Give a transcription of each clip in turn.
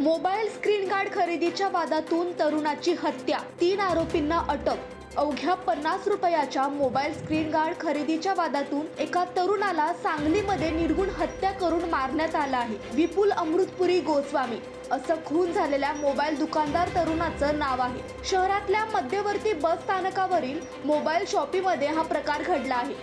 Mobile screen guard खरेदीच्या वादातून तरुणाची हत्या. तीन आरोपींना अटक. अवघ्या पन्नास रुपयाच्या मोबाईल स्क्रीन गार्ड खरेदीच्या वादातून एका तरुणाला सांगलीमध्ये निर्गुण हत्या करून मारण्यात आलं आहे. विपुल अमृतपुरी गोस्वामी. असं खून झालेल्या मोबाईल दुकानदार तरुणाचं नाव आहे. शहरातल्या मध्यवर्ती बस स्थानकावरील मोबाईल शॉपीमध्ये हा प्रकार घडला आहे.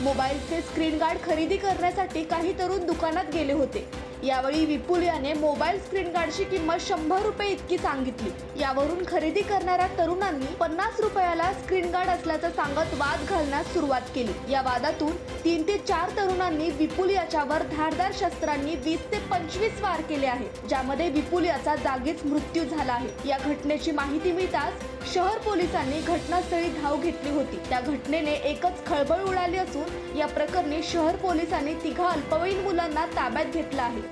मोबाईलचे स्क्रीन गार्ड खरेदी करण्यासाठी काही तरुण दुकानात गेले होते. यावेळी विपुल याने मोबाईल स्क्रीन गार्डची किंमत शंभर रुपये इतकी सांगितली. यावरून खरेदी करणाऱ्या तरुणांनी पन्नास रुपयाला स्क्रीन गार्ड असल्याचं सांगत वाद घालण्यास सुरुवात केली. या वादातून तीन ते चार तरुणांनी विपुल याच्यावर धारदार शस्त्रांनी वीस ते पंचवीस वार केले आहेत ज्यामध्ये विपुल याचा जागीच मृत्यू झाला आहे. या घटनेची माहिती मिळताच शहर पोलिसांनी घटनास्थळी धाव घेतली होती. त्या घटनेने एकच खळबळ उडाली असून या प्रकरणी शहर पोलिसांनी तिघा अल्पवयीन मुलांना ताब्यात घेतलं आहे.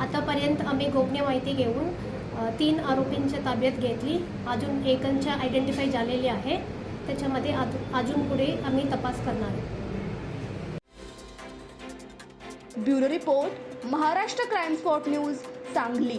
आतापर्यंत आम्ही गोपनीय माहिती घेऊन तीन आरोपींच्या ताब्यात घेतली. अजून एकांच्या आयडेंटिफाय झालेली आहे. त्याच्यामध्ये अजून अजून पुढे आम्ही तपास करणार आहोत bureau report Maharashtra crime spot news Sangli.